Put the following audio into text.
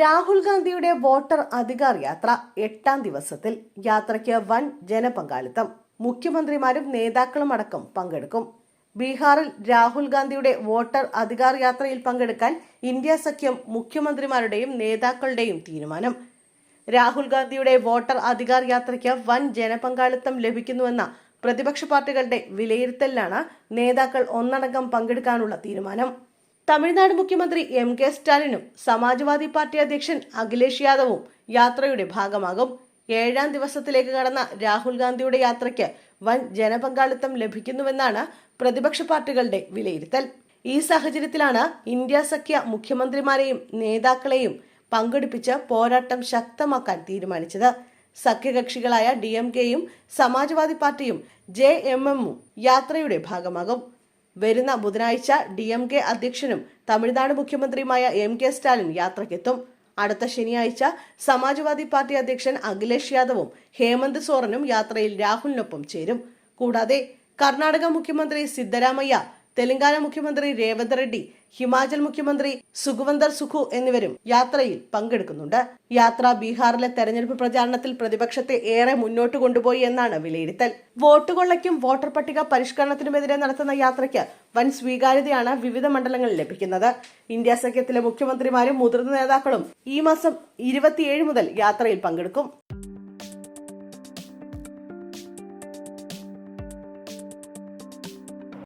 രാഹുൽ ഗാന്ധിയുടെ വോട്ടർ അധികാർ യാത്ര എട്ടാം ദിവസത്തിൽ. യാത്രയ്ക്ക് വൻ ജനപങ്കാളിത്തം. മുഖ്യമന്ത്രിമാരും നേതാക്കളും അടക്കം പങ്കെടുക്കും. ബീഹാറിൽ രാഹുൽ ഗാന്ധിയുടെ വോട്ടർ അധികാർ യാത്രയിൽ പങ്കെടുക്കാൻ ഇന്ത്യ സഖ്യം മുഖ്യമന്ത്രിമാരുടെയും നേതാക്കളുടെയും തീരുമാനം. രാഹുൽ ഗാന്ധിയുടെ വോട്ടർ അധികാർ യാത്രയ്ക്ക് വൻ ജനപങ്കാളിത്തം ലഭിക്കുന്നുവെന്ന പ്രതിപക്ഷ പാർട്ടികളുടെ വിലയിരുത്തലിലാണ് നേതാക്കൾ ഒന്നടങ്കം പങ്കെടുക്കാനുള്ള തീരുമാനം. തമിഴ്നാട് മുഖ്യമന്ത്രി എം കെ സ്റ്റാലിനും സമാജ്വാദി പാർട്ടി അധ്യക്ഷൻ അഖിലേഷ് യാദവും യാത്രയുടെ ഭാഗമാകും. ഏഴാം ദിവസത്തിലേക്ക് കടന്ന രാഹുൽ ഗാന്ധിയുടെ യാത്രയ്ക്ക് വൻ ജനപങ്കാളിത്തം ലഭിക്കുന്നുവെന്നാണ് പ്രതിപക്ഷ പാർട്ടികളുടെ വിലയിരുത്തൽ. ഈ സാഹചര്യത്തിലാണ് ഇന്ത്യ സഖ്യ മുഖ്യമന്ത്രിമാരെയും നേതാക്കളെയും പങ്കെടുപ്പിച്ച് പോരാട്ടം ശക്തമാക്കാൻ തീരുമാനിച്ചത്. സഖ്യകക്ഷികളായ ഡി എം കെയും സമാജ്വാദി പാർട്ടിയും ജെ എം എമ്മും യാത്രയുടെ ഭാഗമാകും. വരുന്ന ബുധനാഴ്ച ഡി എം കെ അധ്യക്ഷനും തമിഴ്നാട് മുഖ്യമന്ത്രിയുമായ എം കെ സ്റ്റാലിൻ യാത്രയ്ക്കെത്തും. അടുത്ത ശനിയാഴ്ച സമാജ്വാദി പാർട്ടി അധ്യക്ഷൻ അഖിലേഷ് യാദവും ഹേമന്ത് സോറനും യാത്രയിൽ രാഹുലിനൊപ്പം ചേരും. കൂടാതെ കർണാടക മുഖ്യമന്ത്രി സിദ്ധരാമയ്യ തെലങ്കാന മുഖ്യമന്ത്രി രേവന്ത് റെഡ്ഡി ഹിമാചൽ മുഖ്യമന്ത്രി സുഖവന്തർ സുഖു എന്നിവരും യാത്രയിൽ പങ്കെടുക്കുന്നുണ്ട്. യാത്ര ബീഹാറിലെ തെരഞ്ഞെടുപ്പ് പ്രചാരണത്തിൽ പ്രതിപക്ഷത്തെ ഏറെ മുന്നോട്ട് കൊണ്ടുപോയി എന്നാണ് വിലയിരുത്തൽ. വോട്ട് കൊള്ളയ്ക്കും വോട്ടർ പട്ടിക പരിഷ്കരണത്തിനുമെതിരെ നടത്തുന്ന യാത്രയ്ക്ക് വൻ സ്വീകാര്യതയാണ് വിവിധ മണ്ഡലങ്ങളിൽ ലഭിക്കുന്നത്. ഇന്ത്യ സഖ്യത്തിലെ മുഖ്യമന്ത്രിമാരും മുതിർന്ന നേതാക്കളും ഈ മാസം ഇരുപത്തിയേഴ് മുതൽ യാത്രയിൽ പങ്കെടുക്കും.